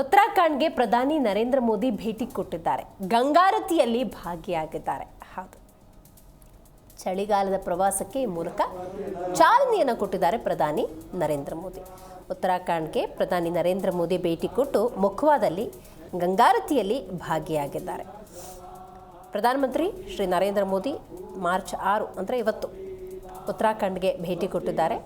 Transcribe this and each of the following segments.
ಉತ್ತರಾಖಂಡ್ಗೆ ಪ್ರಧಾನಿ ನರೇಂದ್ರ ಮೋದಿ ಭೇಟಿ ಕೊಟ್ಟಿದ್ದಾರೆ. ಗಂಗಾರತಿಯಲ್ಲಿ ಭಾಗಿಯಾಗಿದ್ದಾರೆ. ಹೌದು. ಚಳಿಗಾಲದ ಪ್ರವಾಸಕ್ಕೆ ಈ ಮೂಲಕ ಚಾಲನೆಯನ್ನು ಕೊಟ್ಟಿದ್ದಾರೆ ಪ್ರಧಾನಿ ನರೇಂದ್ರ ಮೋದಿ. ಉತ್ತರಾಖಂಡ್ಗೆ ಪ್ರಧಾನಿ ನರೇಂದ್ರ ಮೋದಿ ಭೇಟಿ ಕೊಟ್ಟು ಮುಖವಾದಲ್ಲಿ ಗಂಗಾರತಿಯಲ್ಲಿ ಭಾಗಿಯಾಗಿದ್ದಾರೆ. ಪ್ರಧಾನಮಂತ್ರಿ ಶ್ರೀ ನರೇಂದ್ರ ಮೋದಿ ಮಾರ್ಚ್ ಆರು ಅಂದರೆ ಇವತ್ತು ಉತ್ತರಾಖಂಡ್ಗೆ ಭೇಟಿ ಕೊಟ್ಟಿದ್ದಾರೆ.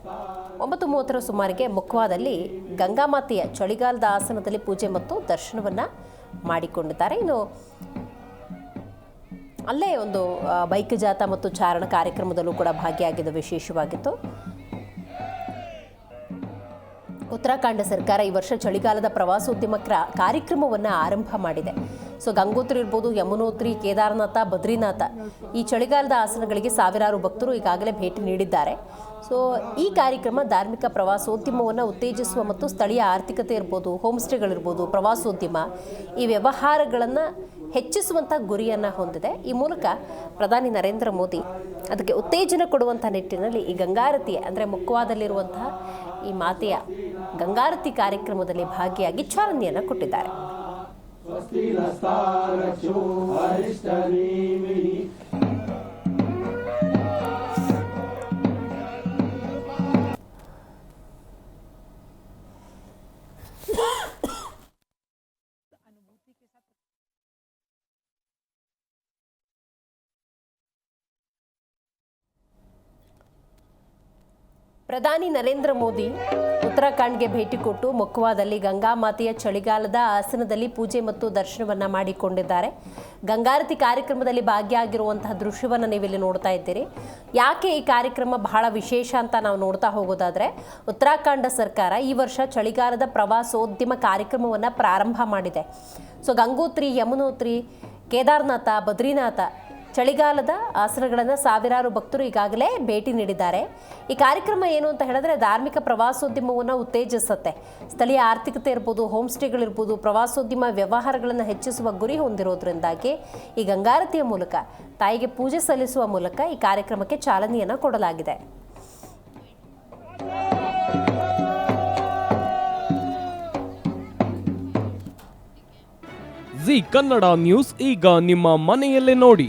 ಒಂಬತ್ತು ಮೂವತ್ತರ ಸುಮಾರಿಗೆ ಮುಖವಾದಲ್ಲಿ ಗಂಗಾಮಾತೆಯ ಚಳಿಗಾಲದ ಆಸನದಲ್ಲಿ ಪೂಜೆ ಮತ್ತು ದರ್ಶನವನ್ನು ಮಾಡಿಕೊಂಡಿದ್ದಾರೆ. ಇನ್ನು ಅಲ್ಲೇ ಒಂದು ಬೈಕ್ ಜಾಥಾ ಮತ್ತು ಚಾರಣ ಕಾರ್ಯಕ್ರಮದಲ್ಲೂ ಕೂಡ ಭಾಗಿಯಾಗಿದ್ದು ವಿಶೇಷವಾಗಿತ್ತು. ಉತ್ತರಾಖಂಡ ಸರ್ಕಾರ ಈ ವರ್ಷ ಚಳಿಗಾಲದ ಪ್ರವಾಸೋದ್ಯಮ ಕ್ರ, ಕಾರ್ಯಕ್ರಮವನ್ನು ಆರಂಭ ಮಾಡಿದೆ. ಸೊ ಗಂಗೋತ್ರಿ ಇರ್ಬೋದು, ಯಮುನೋತ್ರಿ, ಕೇದಾರನಾಥ, ಬದ್ರಿನಾಥ ಈ ಚಳಿಗಾಲದ ಆಸನಗಳಿಗೆ ಸಾವಿರಾರು ಭಕ್ತರು ಈಗಾಗಲೇ ಭೇಟಿ ನೀಡಿದ್ದಾರೆ. ಸೊ ಈ ಕಾರ್ಯಕ್ರಮ ಧಾರ್ಮಿಕ ಪ್ರವಾಸೋದ್ಯಮವನ್ನು ಉತ್ತೇಜಿಸುವ ಮತ್ತು ಸ್ಥಳೀಯ ಆರ್ಥಿಕತೆ ಇರ್ಬೋದು ಹೋಮ್ ಸ್ಟೇಗಳಿರ್ಬೋದು ಪ್ರವಾಸೋದ್ಯಮ ಈ ವ್ಯವಹಾರಗಳನ್ನು ಹೆಚ್ಚಿಸುವಂಥ ಗುರಿಯನ್ನು ಹೊಂದಿದೆ. ಈ ಮೂಲಕ ಪ್ರಧಾನಿ ನರೇಂದ್ರ ಮೋದಿ ಅದಕ್ಕೆ ಉತ್ತೇಜನ ಕೊಡುವಂಥ ನಿಟ್ಟಿನಲ್ಲಿ ಈ ಗಂಗಾರತಿ ಅಂದರೆ ಮುಖವಾದಲ್ಲಿರುವಂತಹ ಈ ಮಾತೆಯ ಗಂಗಾರತಿ ಕಾರ್ಯಕ್ರಮದಲ್ಲಿ ಭಾಗಿಯಾಗಿ ಚಾಲನೆಯನ್ನು ಕೊಟ್ಟಿದ್ದಾರೆ. स्वस्ति नस्तारक्षो हरिष्ठनेमिः ಪ್ರಧಾನಿ ನರೇಂದ್ರ ಮೋದಿ ಉತ್ತರಾಖಂಡ್ಗೆ ಭೇಟಿ ಕೊಟ್ಟು ಮೊಕ್ವಾದಲ್ಲಿ ಗಂಗಾಮಾತೆಯ ಚಳಿಗಾಲದ ಆಸನದಲ್ಲಿ ಪೂಜೆ ಮತ್ತು ದರ್ಶನವನ್ನು ಮಾಡಿಕೊಂಡಿದ್ದಾರೆ. ಗಂಗಾರತಿ ಕಾರ್ಯಕ್ರಮದಲ್ಲಿ ಭಾಗಿಯಾಗಿರುವಂತಹ ದೃಶ್ಯವನ್ನು ನೀವಿಲ್ಲಿ ನೋಡ್ತಾ ಇದ್ದೀರಿ. ಯಾಕೆ ಈ ಕಾರ್ಯಕ್ರಮ ಬಹಳ ವಿಶೇಷ ಅಂತ ನಾವು ನೋಡ್ತಾ ಹೋಗೋದಾದರೆ, ಉತ್ತರಾಖಂಡ ಸರ್ಕಾರ ಈ ವರ್ಷ ಚಳಿಗಾಲದ ಪ್ರವಾಸೋದ್ಯಮ ಕಾರ್ಯಕ್ರಮವನ್ನು ಪ್ರಾರಂಭ ಮಾಡಿದೆ. ಸೊ ಗಂಗೋತ್ರಿ, ಯಮುನೋತ್ರಿ, ಕೇದಾರ್ನಾಥ, ಬದ್ರಿನಾಥ ಚಳಿಗಾಲದ ಆಸನಗಳನ್ನು ಸಾವಿರಾರು ಭಕ್ತರು ಈಗಾಗಲೇ ಭೇಟಿ ನೀಡಿದ್ದಾರೆ. ಈ ಕಾರ್ಯಕ್ರಮ ಏನು ಅಂತ ಹೇಳಿದ್ರೆ ಧಾರ್ಮಿಕ ಪ್ರವಾಸೋದ್ಯಮವನ್ನು ಉತ್ತೇಜಿಸುತ್ತೆ. ಸ್ಥಳೀಯ ಆರ್ಥಿಕತೆ ಇರ್ಬೋದು, ಹೋಮ್ ಸ್ಟೇಗಳಿರ್ಬೋದು ಪ್ರವಾಸೋದ್ಯಮ ವ್ಯವಹಾರಗಳನ್ನು ಹೆಚ್ಚಿಸುವ ಗುರಿ ಹೊಂದಿರೋದ್ರಿಂದಾಗಿ ಈ ಗಂಗಾರತಿಯ ಮೂಲಕ, ತಾಯಿಗೆ ಪೂಜೆ ಸಲ್ಲಿಸುವ ಮೂಲಕ ಈ ಕಾರ್ಯಕ್ರಮಕ್ಕೆ ಚಾಲನೆಯನ್ನು ಕೊಡಲಾಗಿದೆ. ಜಿ ಕನ್ನಡ ನ್ಯೂಸ್ ಈಗ ನಿಮ್ಮ ಮನೆಯಲ್ಲೇ ನೋಡಿ.